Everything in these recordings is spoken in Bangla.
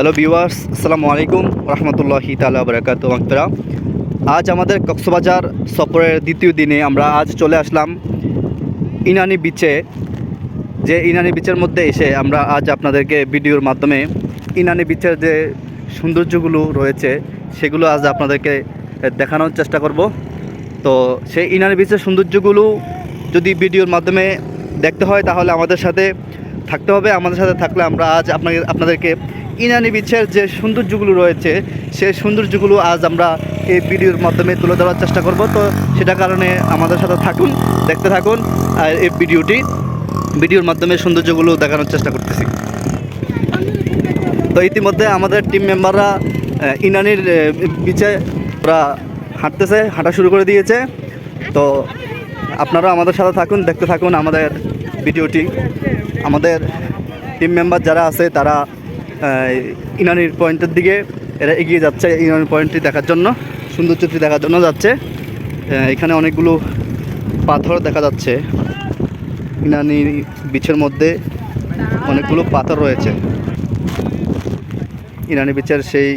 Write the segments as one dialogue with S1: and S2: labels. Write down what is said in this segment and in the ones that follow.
S1: হ্যালো ভিউয়ার্স আসসালামু আলাইকুম রহমতুল্লাহি তালা বরাকাত মাকতরা আজ আমাদের কক্সবাজার সফরের দ্বিতীয় দিনে আমরা আজ চলে আসলাম ইনানি বিচে যে ইনানি বিচের মধ্যে এসে আমরা আজ আপনাদেরকে ভিডিওর মাধ্যমে ইনানি বিচের যে সৌন্দর্যগুলো রয়েছে, সেগুলো আজ আপনাদেরকে দেখানোর চেষ্টা করব। তো সেই ইনানি বিচের সৌন্দর্যগুলো যদি ভিডিওর মাধ্যমে দেখতে হয়, তাহলে আমাদের সাথে থাকতে হবে। আমাদের সাথে থাকলে আমরা আজ আপনাকে আপনাদেরকে ইনানি বিচের যে সৌন্দর্যগুলো রয়েছে, সেই সৌন্দর্যগুলো আজ আমরা এই ভিডিওর মাধ্যমে তুলে ধরার চেষ্টা করব। তো সেটা কারণে আমাদের সাথে থাকুন, দেখতে থাকুন, আর এই ভিডিওটি, ভিডিওর মাধ্যমে সৌন্দর্যগুলো দেখানোর চেষ্টা করতেছি। তো ইতিমধ্যে আমাদের টিম মেম্বাররা ইনানির বিচে ওরা হাঁটতেছে, হাঁটা শুরু করে দিয়েছে। তো আপনারা আমাদের সাথে থাকুন, দেখতে থাকুন আমাদের ভিডিওটি। আমাদের টিম মেম্বার যারা আছে, তারা ইনানির পয়েন্টের দিকে এরা এগিয়ে যাচ্ছে ইনানির পয়েন্টটি দেখার জন্য, সুন্দর সৌন্দর্যটি দেখার জন্য যাচ্ছে। এখানে অনেকগুলো পাথর দেখা যাচ্ছে। ইনানি বিচের মধ্যে অনেকগুলো পাথর রয়েছে। ইনানি বিচের সেই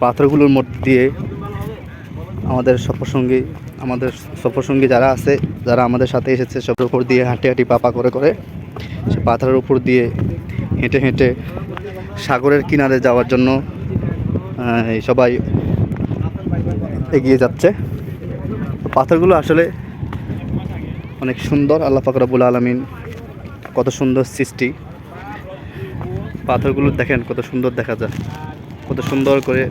S1: পাথরগুলোর মধ্যে দিয়ে আমাদের সফরসঙ্গী আমাদের সফরসঙ্গী যারা আছে, যারা আমাদের সাথে এসেছে সবের উপর দিয়ে হাঁটি হাঁটি পাপা করে করে, সে পাথরের উপর দিয়ে হেঁটে হেঁটে সাগরের কিনারে যাওয়ার জন্য সবাই এগিয়ে যাচ্ছে। পাথরগুলো আসলে অনেক সুন্দর, আল্লাহ ফাকরাবুল আলমিন কত সুন্দর সৃষ্টি। পাথরগুলো দেখেন কত সুন্দর দেখা যায়, কত সুন্দর করে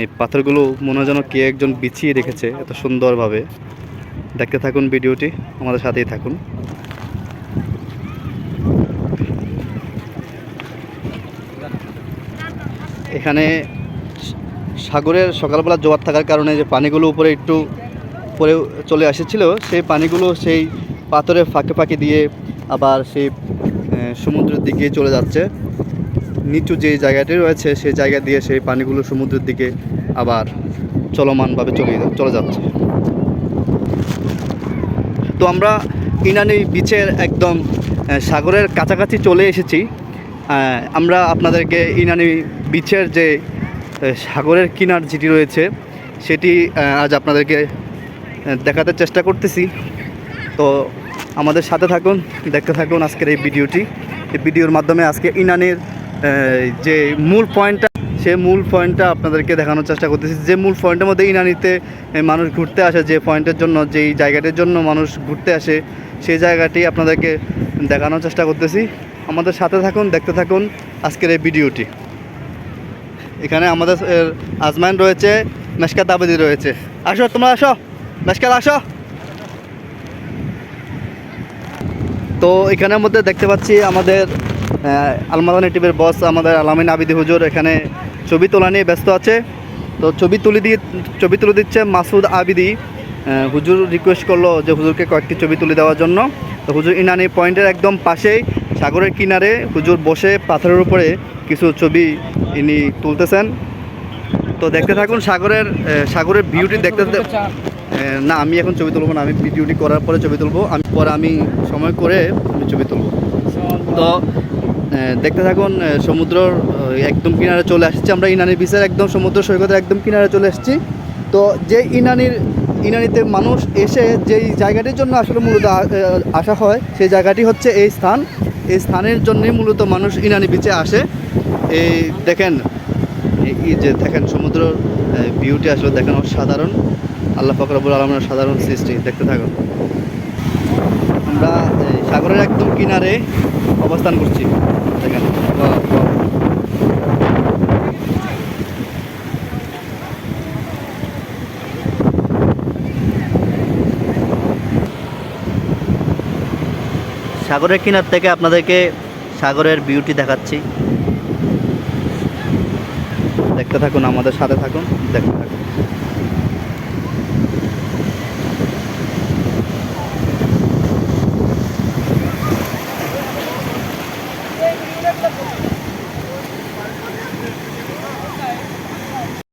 S1: এই পাথরগুলো মনে যেন কে একজন বিছিয়ে রেখেছে এত সুন্দরভাবে। দেখতে থাকুন ভিডিওটি, আমাদের সাথেই থাকুন। এখানে সাগরের সকালবেলা জোয়ার থাকার কারণে যে পানিগুলো উপরে একটু পরে চলে এসেছিল, সেই পানিগুলো সেই পাথরের ফাঁকে ফাঁকে দিয়ে আবার সেই সমুদ্রের দিকে চলে যাচ্ছে। নিচু যে জায়গাটি রয়েছে সেই জায়গা দিয়ে সেই পানিগুলো সমুদ্রের দিকে আবার চলমানভাবে চলে চলে যাচ্ছে। তো আমরা ইনানি বিচের একদম সাগরের কাছাকাছি চলে এসেছি। আমরা আপনাদেরকে ইনানি বিচের যে সাগরের কিনার যেটি রয়েছে, সেটি আজ আপনাদেরকে দেখাতে চেষ্টা করতেছি। তো আমাদের সাথে থাকুন, দেখতে থাকুন আজকের এই ভিডিওটি। এই ভিডিওর মাধ্যমে আজকে ইনানির যে মূল পয়েন্টটা, সে মূল পয়েন্টটা আপনাদেরকে দেখানোর চেষ্টা করতেছি। যে মূল পয়েন্টের মধ্যে ইনানিতে মানুষ ঘুরতে আসে, যে পয়েন্টের জন্য, যেই জায়গাটির জন্য মানুষ ঘুরতে আসে, সেই জায়গাটি আপনাদেরকে দেখানোর চেষ্টা করতেছি। আমাদের সাথে থাকুন দেখতে থাকুন আজকের এই ভিডিওটি। এখানে আমাদের এর, আজমাইন রয়েছে মেশকাত আবেদি রয়েছে। আসো তোমরা আসো মেশকাত আসো। তো এখানের মধ্যে দেখতে পাচ্ছি আমাদের আলমাদানি টিভির বস আমাদের আলামিন আবিদি হুজুর এখানে ছবি তোলা নিয়ে ব্যস্ত আছে। তো ছবি তুলে দিয়ে ছবি তুলে দিচ্ছে মাসুদ আবিদি। হুজুর রিকোয়েস্ট করল যে হুজুরকে কয়েকটি ছবি তুলে দেওয়ার জন্য। তো হুজুর ইনানি পয়েন্টের একদম পাশেই সাগরের কিনারে হুজুর বসে পাথরের উপরে কিছু ছবি ইনি তুলতেছেন। তো দেখতে থাকুন সাগরের সাগরের ভিউটি দেখতে না আমি এখন ছবি তুলবো না আমি ভিডিওটি করার পরে ছবি তুলবো। আমি পরে আমি সময় করে আমি ছবি তুলবো। তো দেখতে থাকুন সমুদ্রর একদম কিনারে চলে আসছি। আমরা ইনানি বিচের একদম সমুদ্র সৈকতের একদম কিনারে চলে এসেছি তো যে ইনানির ইনানিতে মানুষ এসে যেই জায়গাটির জন্য আসলে মূলত আসা হয়, সেই জায়গাটি হচ্ছে এই স্থান। এই স্থানের জন্যই মূলত মানুষ ইনানি বিচে আসে। এই দেখেন, এই যে দেখেন সমুদ্র ভিউটি আসলে দেখেন সাধারণ। আল্লাহ ফকরাবুল আলমের সাধারণ সৃষ্টি, দেখতে থাকুন। আমরা সাগরের একদম কিনারে অবস্থান করছি। দেখেন সাগরের কিনার থেকে আপনাদেরকে সাগরের বিউটি দেখাচ্ছি। দেখতে থাকুন আমাদের সাথে থাকুন দেখতে থাকুন।